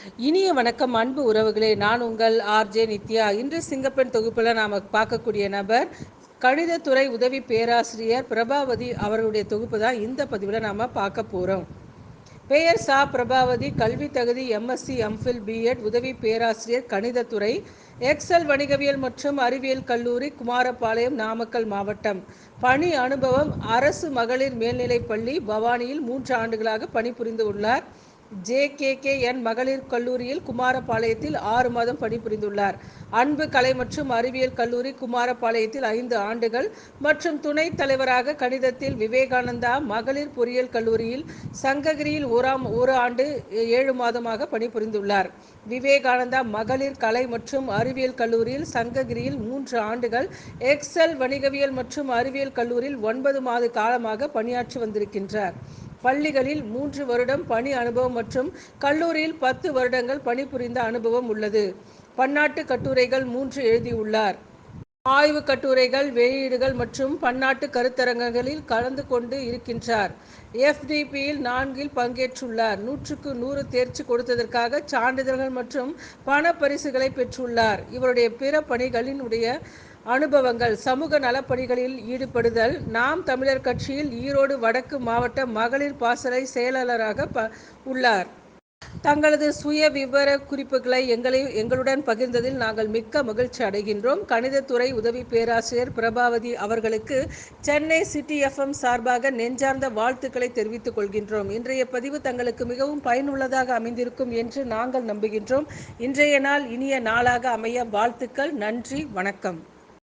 இனிய வணக்கம் அன்பு உறவுகளே. நான் உங்கள் ஆர்ஜே நித்யா. இன்று சிங்கப்பெண் தொகுப்பில் நாம் பார்க்கக்கூடிய நபர் கணிதத்துறை உதவி பேராசிரியர் பிரபாவதி அவர்களுடைய தொகுப்பு தான் இந்த பதிவில் நாம் பார்க்க போகிறோம் பெயர் சா. பிரபாவதி கல்வி தகுதி எம்எஸ்சி எம்ஃபில் பிஎட் உதவி பேராசிரியர் கணிதத்துறை எக்ஸல் வணிகவியல் மற்றும் அறிவியல் கல்லூரி குமாரபாளையம் நாமக்கல் மாவட்டம். பணி அனுபவம் அரசு மகளிர் மேல்நிலைப் பள்ளி பவானியில் மூன்று ஆண்டுகளாக பணிபுரிந்து உள்ளார். ஜேகேகேஎன் மகளிர் கல்லூரியில் குமாரபாளையத்தில் ஆறு மாதம் பணிபுரிந்துள்ளார். அன்பு கலை மற்றும் அறிவியல் கல்லூரி குமாரபாளையத்தில் ஐந்து ஆண்டுகள் மற்றும் துணைத் தலைவராக கணிதத்தில் விவேகானந்தா மகளிர் பொறியியல் கல்லூரியில் சங்ககிரியில் ஓராம் ஒரு ஆண்டு ஏழு மாதமாக பணிபுரிந்துள்ளார். விவேகானந்தா மகளிர் கலை மற்றும் அறிவியல் கல்லூரியில் சங்ககிரியில் மூன்று ஆண்டுகள் எக்ஸல் வணிகவியல் மற்றும் அறிவியல் கல்லூரியில் ஒன்பது மாத காலமாக பணியாற்றி வந்திருக்கின்றார். பள்ளிகளில் மூன்று வருடம் பணி அனுபவம் மற்றும் கல்லூரியில் பத்து வருடங்கள் பணிபுரிந்த அனுபவம் உள்ளது. பன்னாட்டு கட்டுரைகள் மூன்று எழுதியுள்ளார். ஆய்வு கட்டுரைகள் வெளியீடுகள் மற்றும் பன்னாட்டு கருத்தரங்குகளில் கலந்து கொண்டு இருக்கின்றார். எஃப்டிபியில் நான்கில் பங்கேற்றுள்ளார். நூற்றுக்கு நூறு தேர்ச்சி கொடுத்ததற்காக சான்றிதழ்கள் மற்றும் பண பரிசுகளை பெற்றுள்ளார். இவருடைய பிற பணிகளினுடைய அனுபவங்கள் சமூக நலப்பணிகளில் ஈடுபடுதல் நாம் தமிழர் கட்சியில் ஈரோடு வடக்கு மாவட்ட மகளிர் பாசறை செயலாளராக ப உள்ளார். தங்களது சுய விவர குறிப்புகளை எங்களை எங்களுடன் பகிர்ந்ததில் நாங்கள் மிக்க மகிழ்ச்சி அடைகின்றோம். கணிதத்துறை உதவி பேராசிரியர் பிரபாவதி அவர்களுக்கு சென்னை சிட்டி எஃப்எம் சார்பாக நெஞ்சார்ந்த வாழ்த்துக்களை தெரிவித்துக் கொள்கின்றோம். இன்றைய பதிவு தங்களுக்கு மிகவும் பயனுள்ளதாக அமைந்திருக்கும் என்று நாங்கள் நம்புகின்றோம். இன்றைய நாள் இனிய நாளாக அமைய வாழ்த்துக்கள். நன்றி. வணக்கம்.